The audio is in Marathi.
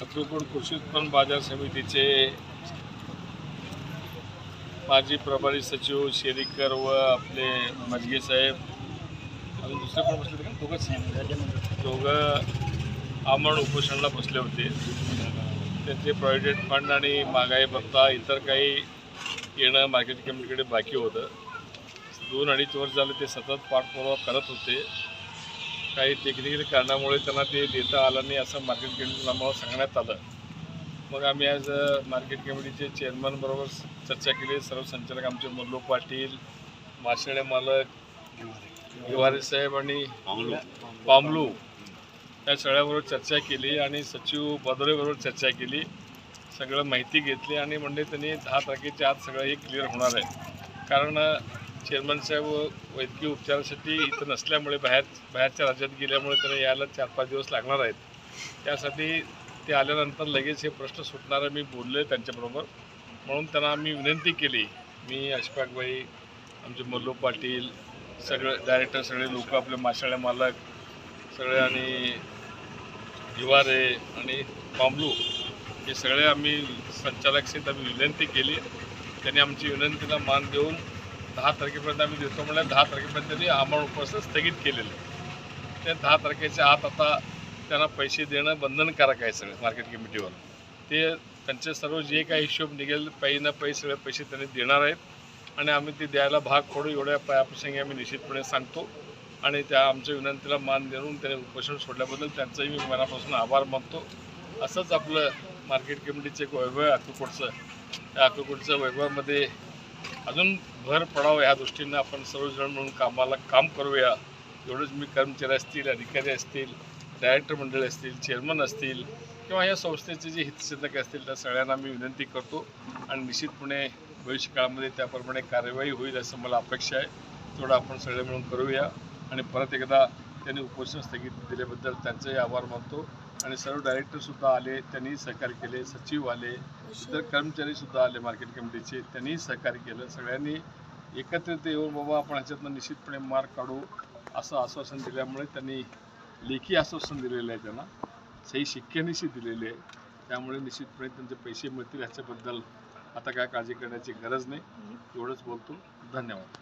अक्कलकोट कृषी उत्पन्न बाजार समितीचे माजी प्रभारी सचिव शेरीकर व आपले मजगे साहेब. आणि दुसरे पण बसले होते का? दोघंच. दोघं आमरण उपोषणाला बसले होते. त्यांचे प्रॉव्हिडंट फंड आणि महागाई भत्ता इतर काही येणं मार्केट कमिटीकडे बाकी होतं. दोन अडीच वर्ष झाले ते सतत पाठपुरावा करत होते. काही टेक्निकल कारणामुळे त्यांना ते देता आलं नाही असं मार्केट कमिटीला आम्हाला सांगण्यात आलं. मग आम्ही आज मार्केट कमिटीचे चेअरमन बरोबर चर्चा केली. सर्व संचालक आमचे मल्लू पाटील माशाळे मालक हिवारे साहेब आणि पामलू. या सगळ्याबरोबर चर्चा केली आणि सचिव बदोरेबरोबर चर्चा केली. सगळं माहिती घेतली आणि म्हणजे त्यांनी दहा तारखेच्या आत सगळं हे क्लिअर होणार आहे. कारण चेअरमन साहेब वैद्यकीय उपचारासाठी इथं नसल्यामुळे बाहेर बाहेरच्या राज्यात गेल्यामुळे त्यांना यायला चार पाच दिवस लागणार आहेत. त्यासाठी ते आल्यानंतर लगेच हे प्रश्न सुटणारे मी बोलले त्यांच्याबरोबर. म्हणून त्यांना आम्ही विनंती केली. मी अशफाकबाई आमचे मल्लू पाटील सगळे डायरेक्टर सगळे लोक आपले माशाळे मालक सगळे आणि हिवारे आणि बांबलू हे सगळे आम्ही संचालक आम्ही विनंती केली. त्यांनी आमची विनंतीला मान देऊन दहा तारखेपर्यंत आम्ही देतो म्हणलं दहा तारखेपर्यंत त्यांनी आम्हाला उपस्थित स्थगित केलेलं. आहे. ते दहा तारखेच्या आत आता त्यांना पैसे देणं बंधनकारक आहे सगळं मार्केट कमिटीवर ते त्यांचे सर्व जे काही हिशोब निघेल पायी ना पै सगळे पैसे त्यांनी देणार आहेत. आणि आम्ही ते द्यायला भाग पडू एवढ्या प्रसंगी आम्ही निश्चितपणे सांगतो. आणि त्या आमच्या विनंतीला मान देऊन त्याने उपोषण सोडल्याबद्दल त्यांचाही मी मनापासून आभार मानतो. असंच आपलं मार्केट कमिटीचे एक वैभव आहे अक्कलकोटचं. त्या अक्कलकोटच्या वैभवामध्ये अजून भर पडावं ह्या दृष्टीनं आपण सर्वजण म्हणून कामाला काम करूया. एवढंच मी कर्मचारी असतील अधिकारी असतील डायरेक्टर मंडळी असतील चेअरमन असतील किंवा या संस्थेचे जे हितचिंतक असतील त्या सगळ्यांना मी विनंती करतो. आणि निश्चितपणे भविष्यकाळामध्ये त्याप्रमाणे कार्यवाही होईल असं मला अपेक्षा आहे. तेवढं आपण सगळे मिळून करूया. आणि परत एकदा त्यांनी उपोषण स्थगित दिल्याबद्दल त्यांचंही आभार मानतो. आणि सर्व डायरेक्टरसुद्धा आले त्यांनी सहकार्य केले सचिव आले इतर कर्मचारीसुद्धा आले मार्केट कमिटीचे त्यांनीही सहकार्य केलं. सगळ्यांनी एकत्रित येऊन बाबा आपण ह्याच्यातनं निश्चितपणे मार्क काढू असं आश्वासन दिल्यामुळे त्यांनी लेखी आश्वासन दिलेलं आहे त्यांना. सही शिक्क्यानिशी दिलेली आहे. त्यामुळे निश्चितपणे त्यांचे पैसे मिळतील ह्याच्याबद्दल आता काय काळजी करण्याची गरज नाही. एवढंच बोलतो. धन्यवाद.